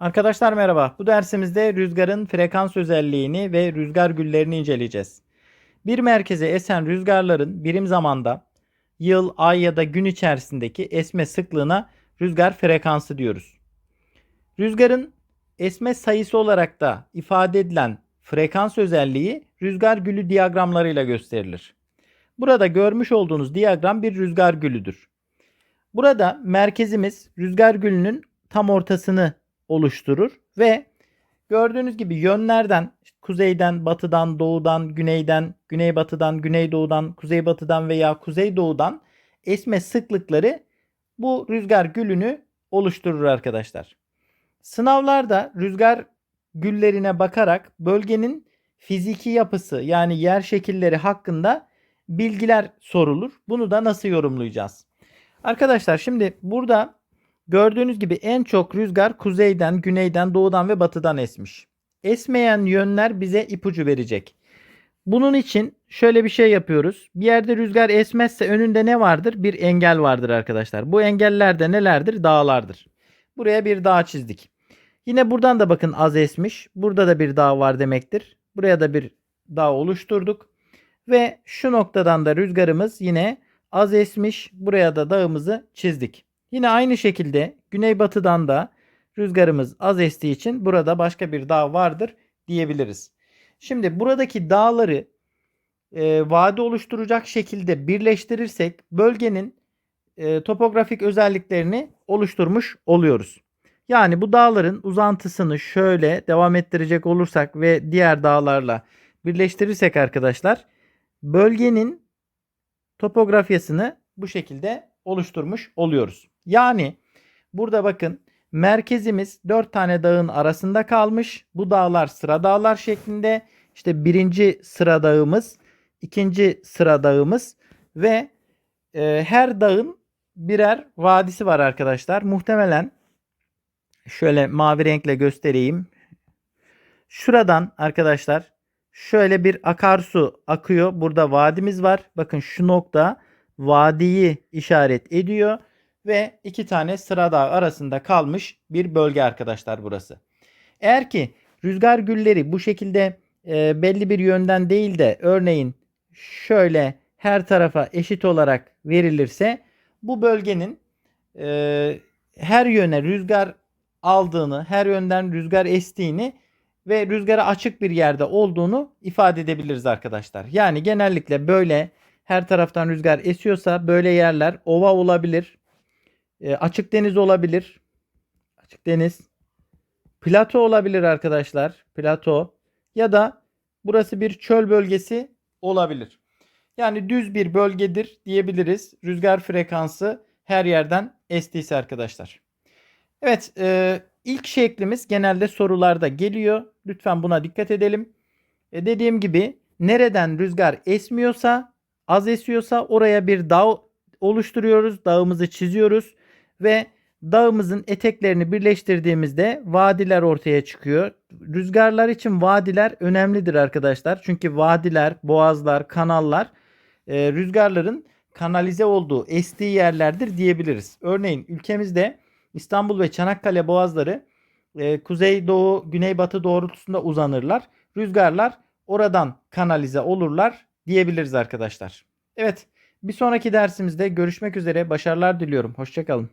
Arkadaşlar merhaba. Bu dersimizde rüzgarın frekans özelliğini ve rüzgar güllerini inceleyeceğiz. Bir merkeze esen rüzgarların birim zamanda yıl, ay ya da gün içerisindeki esme sıklığına rüzgar frekansı diyoruz. Rüzgarın esme sayısı olarak da ifade edilen frekans özelliği rüzgar gülü diyagramlarıyla gösterilir. Burada görmüş olduğunuz diyagram bir rüzgar gülüdür. Burada merkezimiz rüzgar gülünün tam ortasını oluşturur ve gördüğünüz gibi yönlerden kuzeyden, batıdan, doğudan, güneyden, güneybatıdan, güneydoğudan, kuzeybatıdan veya kuzeydoğudan esme sıklıkları bu rüzgar gülünü oluşturur arkadaşlar. Sınavlarda rüzgar güllerine bakarak bölgenin fiziki yapısı yani yer şekilleri hakkında bilgiler sorulur. Bunu da nasıl yorumlayacağız? Arkadaşlar şimdi burada gördüğünüz gibi en çok rüzgar kuzeyden, güneyden, doğudan ve batıdan esmiş. Esmeyen yönler bize ipucu verecek. Bunun için şöyle bir şey yapıyoruz. Bir yerde rüzgar esmezse önünde ne vardır? Bir engel vardır arkadaşlar. Bu engeller de nelerdir? Dağlardır. Buraya bir dağ çizdik. Yine buradan da bakın az esmiş. Burada da bir dağ var demektir. Buraya da bir dağ oluşturduk. Ve şu noktadan da rüzgarımız yine az esmiş. Buraya da dağımızı çizdik. Yine aynı şekilde güneybatıdan da rüzgarımız az estiği için burada başka bir dağ vardır diyebiliriz. Şimdi buradaki dağları e, vade oluşturacak şekilde birleştirirsek bölgenin e, topografik özelliklerini oluşturmuş oluyoruz. Yani bu dağların uzantısını şöyle devam ettirecek olursak ve diğer dağlarla birleştirirsek arkadaşlar bölgenin topografyasını bu şekilde oluşturmuş oluyoruz. Yani burada bakın merkezimiz 4 tane dağın arasında kalmış. Bu dağlar sıra dağlar şeklinde. İşte birinci sıra dağımız, ikinci sıra dağımız ve e, her dağın birer vadisi var arkadaşlar. Muhtemelen şöyle mavi renkle göstereyim. Şuradan arkadaşlar şöyle bir akarsu akıyor. Burada vadimiz var. Bakın şu nokta vadiyi işaret ediyor ve iki tane sıra dağ arasında kalmış bir bölge arkadaşlar burası. Eğer ki rüzgar gülleri bu şekilde e, belli bir yönden değil de örneğin şöyle her tarafa eşit olarak verilirse bu bölgenin e, her yöne rüzgar aldığını, her yönden rüzgar estiğini ve rüzgara açık bir yerde olduğunu ifade edebiliriz arkadaşlar. Yani genellikle böyle her taraftan rüzgar esiyorsa böyle yerler ova olabilir. E, açık deniz olabilir. Açık deniz. Plato olabilir arkadaşlar. Plato. Ya da burası bir çöl bölgesi olabilir. Yani düz bir bölgedir diyebiliriz. Rüzgar frekansı her yerden estiyse arkadaşlar. Evet e, ilk şeklimiz genelde sorularda geliyor. Lütfen buna dikkat edelim. E, dediğim gibi nereden rüzgar esmiyorsa az esiyorsa oraya bir dağ oluşturuyoruz. Dağımızı çiziyoruz ve dağımızın eteklerini birleştirdiğimizde vadiler ortaya çıkıyor. Rüzgarlar için vadiler önemlidir arkadaşlar. Çünkü vadiler, boğazlar, kanallar e, rüzgarların kanalize olduğu, estiği yerlerdir diyebiliriz. Örneğin ülkemizde İstanbul ve Çanakkale boğazları e, kuzey doğu, güneybatı doğrultusunda uzanırlar. Rüzgarlar oradan kanalize olurlar diyebiliriz arkadaşlar. Evet bir sonraki dersimizde görüşmek üzere başarılar diliyorum. Hoşçakalın.